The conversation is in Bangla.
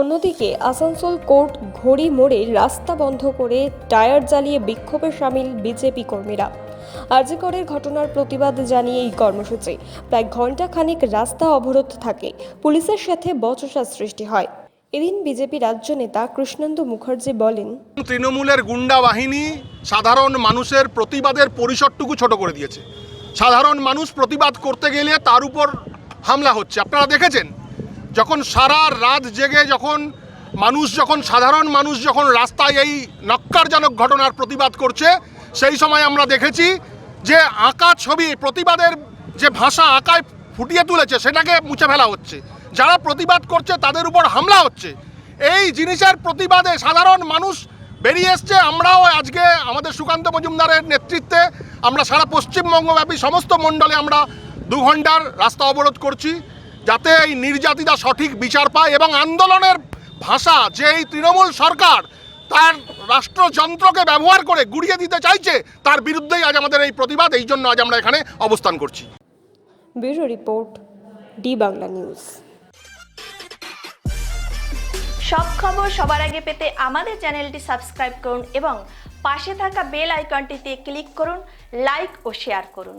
অন্যদিকে আসানসোল কোর্ট ঘড়ি মোড়ে রাস্তা বন্ধ করে টায়ার জ্বালিয়ে বিক্ষোভে সামিল বিজেপি কর্মীরা। আরজিকরের ঘটনার প্রতিবাদ জানিয়ে এই কর্মসূচি। প্রায় ঘণ্টা খানিক রাস্তা অবরোধ থাকে। পুলিশের সাথে বচসা সৃষ্টি হয়। এদিন বিজেপি রাজ্য নেতা কৃষ্ণেন্দু মুখার্জি বলেন, তৃণমূলের গুন্ডা বাহিনী সাধারণ মানুষের প্রতিবাদের পরিসরটুকু ছোট করে দিয়েছে। সাধারণ মানুষ প্রতিবাদ করতে গেলে তার উপর হামলা হচ্ছে। আপনারা দেখেছেন? যখন সারা রাত জেগে যখন মানুষ যখন, সাধারণ মানুষ যখন রাস্তায় এই নক্কারজনক ঘটনার প্রতিবাদ করছে, সেই সময় আমরা দেখেছি যে আঁকা ছবি, প্রতিবাদের যে ভাষা আঁকায় ফুটিয়ে তুলেছে, সেটাকে মুছে ফেলা হচ্ছে। যারা প্রতিবাদ করছে, তাদের উপর হামলা হচ্ছে। এই জিনিসের প্রতিবাদে সাধারণ মানুষ বেরিয়ে এসছে। আমরাও আজকে আমাদের সুকান্ত মজুমদারের নেতৃত্বে আমরা সারা পশ্চিমবঙ্গব্যাপী সমস্ত মণ্ডলে আমরা দু ঘণ্টার রাস্তা অবরোধ করছি। যাতে এই নির্যাতিতা সঠিক বিচার পায় এবং আন্দোলনের ভাষা যে এই তৃণমূল সরকার তার রাষ্ট্রযন্ত্রকে ব্যবহার করে গুড়িয়ে দিতে চাইছে তার বিরুদ্ধেই আজ আমাদের এই প্রতিবাদ। এই জন্য আজ আমরা এখানে অবস্থান করছি। Bureau report D Bangla news. সব খবর সবার আগে পেতে আমাদের চ্যানেলটি সাবস্ক্রাইব করুন এবং পাশে থাকা বেল আইকনটিতে ক্লিক করুন লাইক ও শেয়ার করুন।